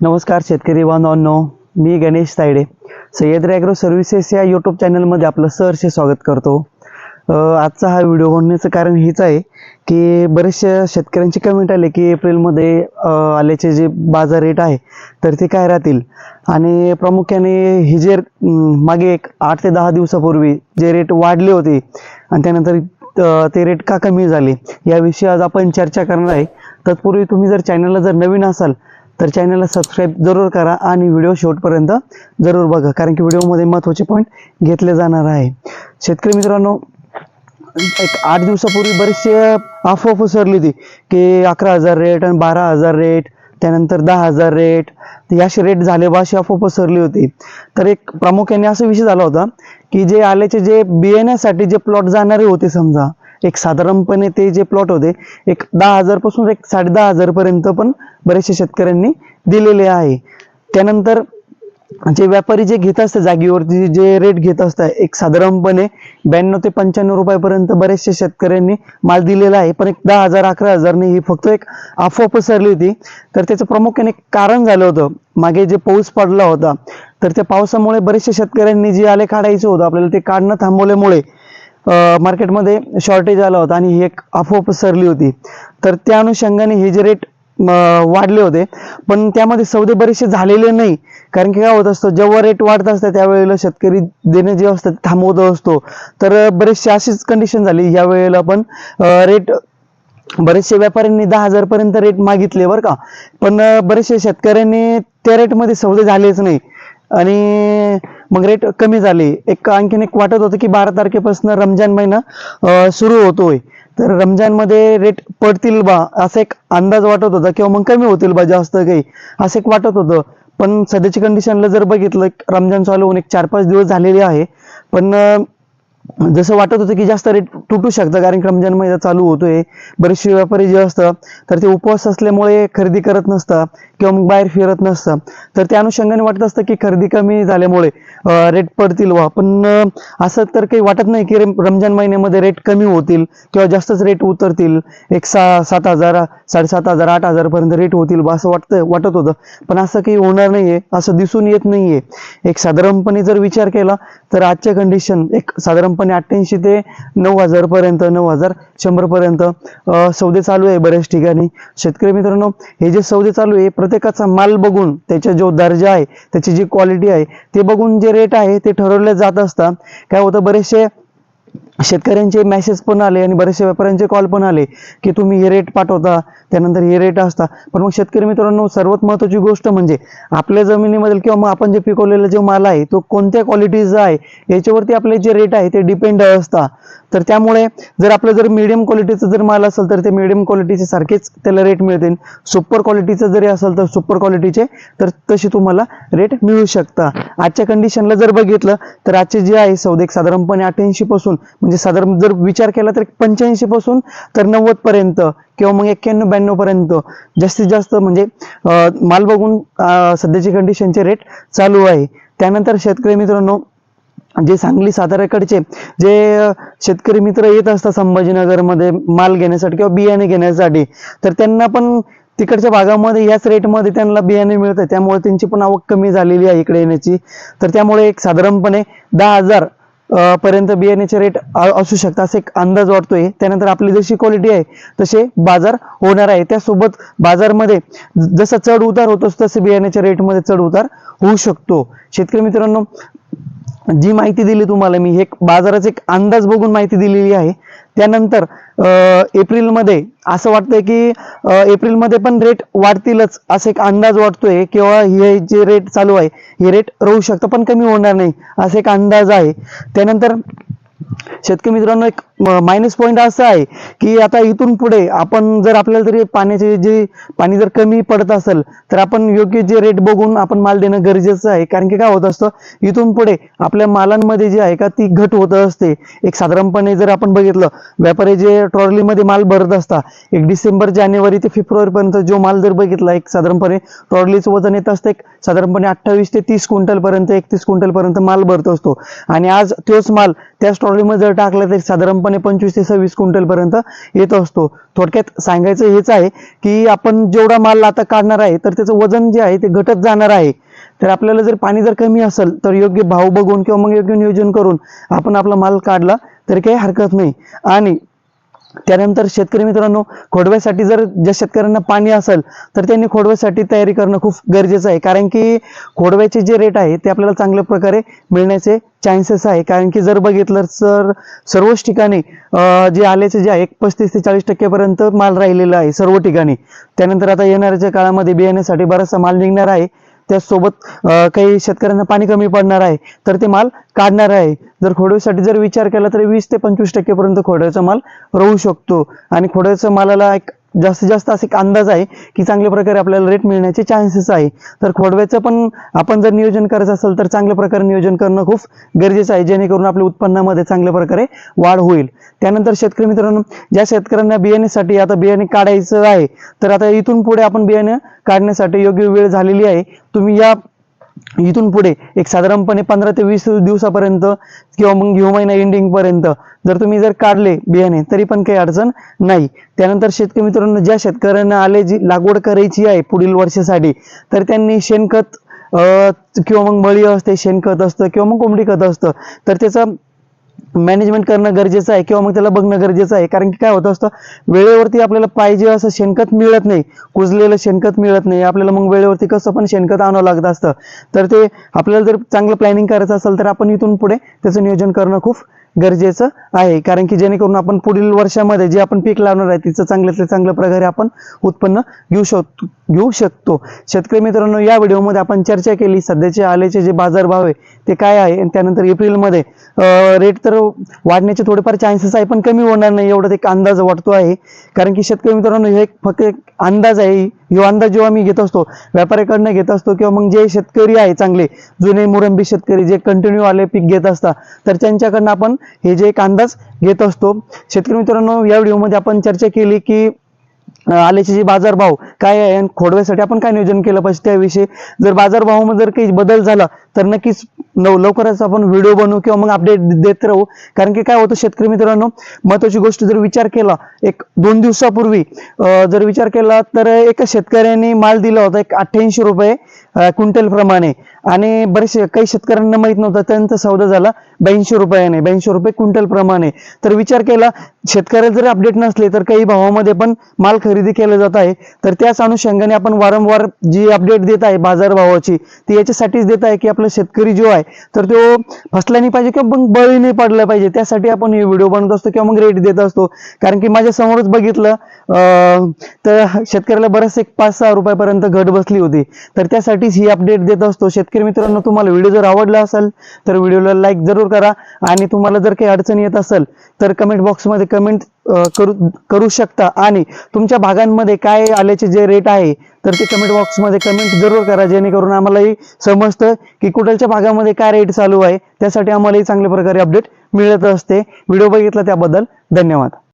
नमस्कार शेतकरी बांधवांनो मी गणेश तायडे. सह्याद्री ॲग्रो सर्व्हिसेस या यूट्यूब चॅनलमध्ये आपलं सहर्षे स्वागत करतो. आजचा हा व्हिडिओ बनण्याचं कारण हेच आहे की बरेचशा शेतकऱ्यांची कमेंट आले की एप्रिलमध्ये आल्याचे जे बाजार रेट आहे तर ते काय राहतील? आणि प्रामुख्याने हे जे मागे एक आठ ते दहा दिवसापूर्वी जे रेट वाढले होते आणि त्यानंतर ते रेट का कमी झाले याविषयी आज आपण चर्चा करणार आहे. तत्पूर्वी तुम्ही जर चॅनलला जर नवीन असाल तर चॅनलला सबस्क्राईब जरूर करा आणि व्हिडिओ शेवटपर्यंत जरूर बघा. कारण की व्हिडिओमध्ये महत्त्वाचे पॉईंट घेतले जाणार आहे. शेतकरी मित्रांनो एक आठ दिवसापूर्वी बरेचसे अफवा पसरली होती की अकरा हजार रेट आणि बारा हजार रेट त्यानंतर दहा हजार रेट या असे रेट झाले बा अशी अफवा पसरली होती. तर एक प्रामुख्याने असा विषय झाला होता की जे आल्याचे जे बियाण्यासाठी जे प्लॉट जाणारे होते समजा एक साधारणपणे ते जे प्लॉट होते एक दहा हजारपासून एक साडे दहा हजारपर्यंत पण बरेचसे शेतकऱ्यांनी दिलेले आहे. त्यानंतर जे व्यापारी जे घेत असतात जागेवरती जे रेट घेत असतात एक साधारणपणे ब्याण्णव ते पंच्याण्णव रुपयापर्यंत बरेचसे शेतकऱ्यांनी माल दिलेला आहे. पण एक दहा हजार अकरा हजारने ही फक्त एक अफवा पसरली होती. तर त्याचं प्रामुख्याने एक कारण झालं होतं. मागे जे पाऊस पडला होता तर त्या पावसामुळे बरेचसे शेतकऱ्यांनी जे आले काढायचं होतं आपल्याला ते काढणं थांबवल्यामुळे मार्केटमध्ये शॉर्टेज आला होता आणि ही एक अफवा पसरली होती. तर त्या अनुषंगाने हे जे रेट वाढले होते पण त्यामध्ये सौदे बरेचसे झालेले नाही. कारण की काय होत असतं जेव्हा रेट वाढत असतं त्यावेळेला शेतकरी देणे जे असतं ते थांबवत असतो. तर बरेचसे अशीच कंडिशन झाली. या वेळेला पण रेट बरेचसे व्यापाऱ्यांनी दहा हजार पर्यंत रेट मागितले बरं का. पण बरेचसे शेतकऱ्यांनी त्या रेटमध्ये सौदे झालेच नाही. आणि मग रेट कमी झाले. एक आणखीन एक वाटत होतं की बारा तारखेपासून रमजान महिना सुरू होतोय. तर रमजानमध्ये रेट पडतील बा असा एक अंदाज वाटत होता किंवा मग कमी होतील बा जास्त काही असं एक वाटत होतं. पण सध्याची कंडिशनला जर बघितलं रमजान चालू होऊन एक चार पाच दिवस झालेले आहे. पण जसं वाटत होतं की जास्त रेट तुटू शकतं कारण की रमजान महिना चालू होतोय. बरेचसे व्यापारी जे असतं तर ते उपवास असल्यामुळे खरेदी करत नसतं किंवा मग बाहेर फिरत नसतं. तर त्या अनुषंगाने वाटत असतं की खरेदी कमी झाल्यामुळे रेट पडतील वा. पण असं तर काही वाटत नाही की रमजान महिन्यामध्ये रेट कमी होतील किंवा जास्तच रेट उतरतील. एक सा सात हजार साडेसात हजार आठ हजारपर्यंत रेट होतील बा असं वाटतं वाटत होतं. पण असं काही होणार नाहीये असं दिसून येत नाहीये. एक साधारणपणे जर विचार केला तर आजच्या कंडिशन एक कंपनी अठ्ठ्याऐंशी ते नऊ हजार पर्यंत नऊ हजार शंभरपर्यंत सौदे चालू आहे बऱ्याच ठिकाणी. शेतकरी मित्रांनो हे जे सौदे चालू आहे प्रत्येकाचा माल बघून त्याचा जो दर्जा आहे त्याची जी क्वालिटी आहे ते बघून जे रेट आहे ते ठरवले जात असतात. काय होतं बरेचसे शेतकऱ्यांचे मेसेज पण आले आणि बरेचसे व्यापाऱ्यांचे कॉल पण आले की तुम्ही हे रेट पाठवता त्यानंतर हे रेट असता. पण मग शेतकरी मित्रांनो सर्वात महत्त्वाची गोष्ट म्हणजे आपल्या जमिनीमधील किंवा मग आपण जे पिकवलेला जो माल आहे तो कोणत्या क्वालिटीचा आहे याच्यावरती आपले जे रेट आहे ते डिपेंड असतात तर त्यामुळे जर आपलं जर मिडियम क्वालिटीचा जर माल असेल तर ते मिडियम क्वालिटीचे सारखेच त्याला रेट मिळतील. सुपर क्वालिटीचं जरी असेल तर सुपर क्वालिटीचे तर तसे तुम्हाला रेट मिळू शकता. आजच्या कंडिशनला जर बघितलं तर आजचे जे आहे सौदे एक साधारणपणे अठ्ठ्याऐंशी पासून म्हणजे साधारण जर विचार केला तर पंच्याऐंशी पासून तर नव्वद पर्यंत किंवा मग एक्क्याण्णव ब्याण्णव पर्यंत. जास्तीत जास्त म्हणजे माल बघून सध्याची कंडिशनचे रेट चालू आहे. त्यानंतर शेतकरी मित्रांनो जे सांगली साताऱ्याकडचे जे शेतकरी मित्र येत असतात संभाजीनगरमध्ये माल घेण्यासाठी किंवा बियाणे घेण्यासाठी तर त्यांना पण तिकडच्या भागामध्ये याच रेटमध्ये त्यांना बियाणे मिळतं. त्यामुळे त्यांची पण आवक कमी झालेली आहे इकडे येण्याची. तर त्यामुळे एक साधारणपणे दहा हजार पर्यंत बियाण्याचे रेट असू शकतात असा एक अंदाज वाटतोय. त्यानंतर आपली जशी क्वालिटी आहे तसे बाजार होणार आहे. त्यासोबत बाजारमध्ये जसा चढ उतार होतो तसे बियाण्याच्या रेटमध्ये चढ उतार होऊ शकतो. शेतकरी मित्रांनो जी माहिती दिली तुम्हाला मी हे एक बाजाराचा एक अंदाज बघून माहिती दिलेली आहे. त्यानंतर एप्रिलमध्ये असं वाटतंय की एप्रिलमध्ये पण रेट वाढतीलच असं एक अंदाज वाटतोय किंवा हे जे रेट चालू आहे हे रेट राहू शकतं पण कमी होणार नाही असा एक अंदाज आहे. त्यानंतर शेतकरी मित्रांनो एक मायनस पॉईंट असा आहे की आता इथून पुढे आपण जर आपल्याला तरी पाण्याचे जे पाणी जर कमी पडत असेल तर आपण योग्य जे रेट बघून आपण माल देणं गरजेचं आहे. कारण की काय होत असतं इथून पुढे आपल्या मालांमध्ये जे आहे का ती घट होत असते. एक साधारणपणे जर आपण बघितलं व्यापारी जे ट्रॉलीमध्ये माल भरत असता एक डिसेंबर जानेवारी ते फेब्रुवारी पर्यंत जो माल जर बघितला एक साधारणपणे ट्रॉलीचं वजन येत असतं एक साधारणपणे अठ्ठावीस ते तीस क्विंटल पर्यंत एकतीस क्विंटल पर्यंत माल भरत असतो. आणि आज तोच माल त्याच ट्रॉलीमध्ये जर टाकला तर साधारणपणे साधारणपणे पंचवीस ते सव्वीस क्विंटल पर्यंत येत असतो. थोडक्यात सांगायचं हेच आहे की आपण जेवढा माल आता काढणार आहे तर त्याचं वजन जे आहे ते घटत जाणार आहे. तर आपल्याला जर पाणी जर कमी असेल तर योग्य भाव बघून किंवा मग योग्य नियोजन करून आपण आपला माल काढला तरी काही हरकत नाही. आणि त्यानंतर शेतकरी मित्रांनो खोडव्यासाठी जर ज्या शेतकऱ्यांना पाणी असेल तर त्यांनी खोडव्यासाठी तयारी करणं खूप गरजेचं आहे. कारण की खोडव्याचे जे रेट आहे ते आपल्याला चांगल्या प्रकारे मिळण्याचे चान्सेस आहे. कारण की जर बघितलं तर सर्वच ठिकाणी जे आल्याचे जे आहे एक पस्तीस ते चाळीस टक्क्यापर्यंत माल राहिलेला आहे सर्व ठिकाणी. त्यानंतर आता येणाऱ्या काळामध्ये बियाण्यासाठी बराचसा माल निघणार आहे. त्यासोबत काही शेतकऱ्यांना पाणी कमी पडणार आहे तर ते माल काढणार आहे. जर खोडव्यासाठी जर विचार केला तर वीस ते पंचवीस टक्केपर्यंत खोड्याचा माल राहू शकतो. आणि खोडव्याचा मालाला एक जास्तीत जास्त असे एक अंदाज आहे की चांगल्या प्रकारे आपल्याला रेट मिळण्याचे चान्सेस आहे. तर खोडव्याचं पण आपण जर नियोजन करायचं असेल तर चांगल्या प्रकारे नियोजन करणं खूप गरजेचं आहे जेणेकरून आपल्या उत्पन्नामध्ये चांगल्या प्रकारे वाढ होईल. त्यानंतर शेतकरी मित्रांनो ज्या शेतकऱ्यांना बियाण्यासाठी आता बियाणे काढायचं आहे तर आता इथून पुढे आपण बियाणे काढण्यासाठी योग्य वेळ झालेली आहे. तुम्ही या इथून पुढे एक साधारणपणे पंधरा ते वीस दिवसापर्यंत किंवा मग घेऊ महिना एंडिंगपर्यंत जर तुम्ही जर काढले बियाणे तरी पण काही अडचण नाही. त्यानंतर शेतकरी मित्रांनो ज्या शेतकऱ्यांना आले जी लागवड करायची आहे पुढील वर्षासाठी तर त्यांनी शेणखत किंवा मग बळी असते शेणखत असतं किंवा मग कोंबडी खत असतं तर त्याचा मॅनेजमेंट करणं गरजेचं आहे किंवा मग त्याला बघणं गरजेचं आहे. कारण की काय होत असतं वेळेवरती आपल्याला पाहिजे असं शेणखत मिळत नाही. कुजलेलं शेणखत मिळत नाही. आपल्याला मग वेळेवरती कसं पण शेणखत आणावं लागत असतं. तर ते आपल्याला जर चांगलं प्लॅनिंग करायचं असेल तर आपण इथून पुढे त्याचं नियोजन करणं खूप गरजेचं आहे. कारण की जेणेकरून आपण पुढील वर्षामध्ये जे आपण पीक लावणार आहे तिचं चांगल्यातल्या चांगल्या प्रकारे आपण उत्पन्न घेऊ शकतो घेऊ शकतो. शेतकरी मित्रांनो या व्हिडिओमध्ये आपण चर्चा केली सध्याचे आल्याचे जे बाजारभाव आहे ते काय आहे? आणि त्यानंतर एप्रिलमध्ये रेट तर वाढण्याचे थोडेफार चान्सेस आहे पण कमी होणार नाही एवढं एक अंदाज वाटतो आहे. कारण की शेतकरी मित्रांनो हे एक फक्त एक अंदाज आहे. ह्यो अंदाज जेव्हा मी घेत असतो व्यापाऱ्याकडनं घेत असतो किंवा मग जे शेतकरी आहे चांगले जुने मुरंबी शेतकरी जे कंटिन्यू आले पीक घेत असतात तर त्यांच्याकडनं आपण हे जे एक अंदाज घेत असतो. शेतकरी मित्रांनो या व्हिडिओमध्ये आपण चर्चा केली की आल्याचे जे बाजारभाव काय आहे आणि खोडव्यासाठी आपण काय नियोजन केलं पाहिजे त्याविषयी? जर बाजारभावामध्ये जर काही बदल झाला तर नक्कीच लव लवकरच आपण व्हिडिओ बनवू किंवा मग अपडेट देत राहू. कारण की काय होतं शेतकरी मित्रांनो महत्वाची गोष्ट जर विचार केला एक दोन दिवसापूर्वी जर विचार केला तर एका शेतकऱ्याने माल दिला होता एक अठ्ठ्याऐंशी रुपये क्विंटल प्रमाणे. आणि बरेचसे काही शेतकऱ्यांना माहीत नव्हतं त्यांचा सौदा झाला ब्याऐंशी रुपयाने ब्याऐंशी रुपये क्विंटल प्रमाणे. तर विचार केला शेतकऱ्याला जर अपडेट नसले तर काही भावामध्ये पण माल खरेदी केला जात आहे. तर त्याच अनुषंगाने आपण वारंवार जी अपडेट देत आहे बाजारभावाची ती याच्यासाठीच देत आहे की आपला शेतकरी जो आहे तर तो फसला नाही पाहिजे किंवा मग बळी नाही पडला पाहिजे त्यासाठी आपण हे व्हिडिओ बनवत असतो किंवा मग रेट देत असतो. कारण की माझ्या समोरच बघितलं तर शेतकऱ्याला बरंच एक पाच सहा रुपयापर्यंत घट बसली होती. तर त्यासाठीच ही अपडेट देत असतो. शेतकरी मित्रांनो तुम्हाला व्हिडिओ जर आवडला असेल तर व्हिडिओला लाईक जरूर करा. आणि तुम्हाला जर काही अडचण येत असेल तर कमेंट बॉक्समध्ये कमेंट करू करू शकता. आणि तुमच्या भागांमध्ये काय आल्याचे जे रेट आहे तर ते कमेंट बॉक्समध्ये कमेंट जरूर करा जेणेकरून आम्हालाही समजतं की कुठलच्या भागामध्ये काय रेट चालू आहे. त्यासाठी आम्हालाही चांगल्या प्रकारे अपडेट मिळत असते. व्हिडिओ बघितला त्याबद्दल धन्यवाद.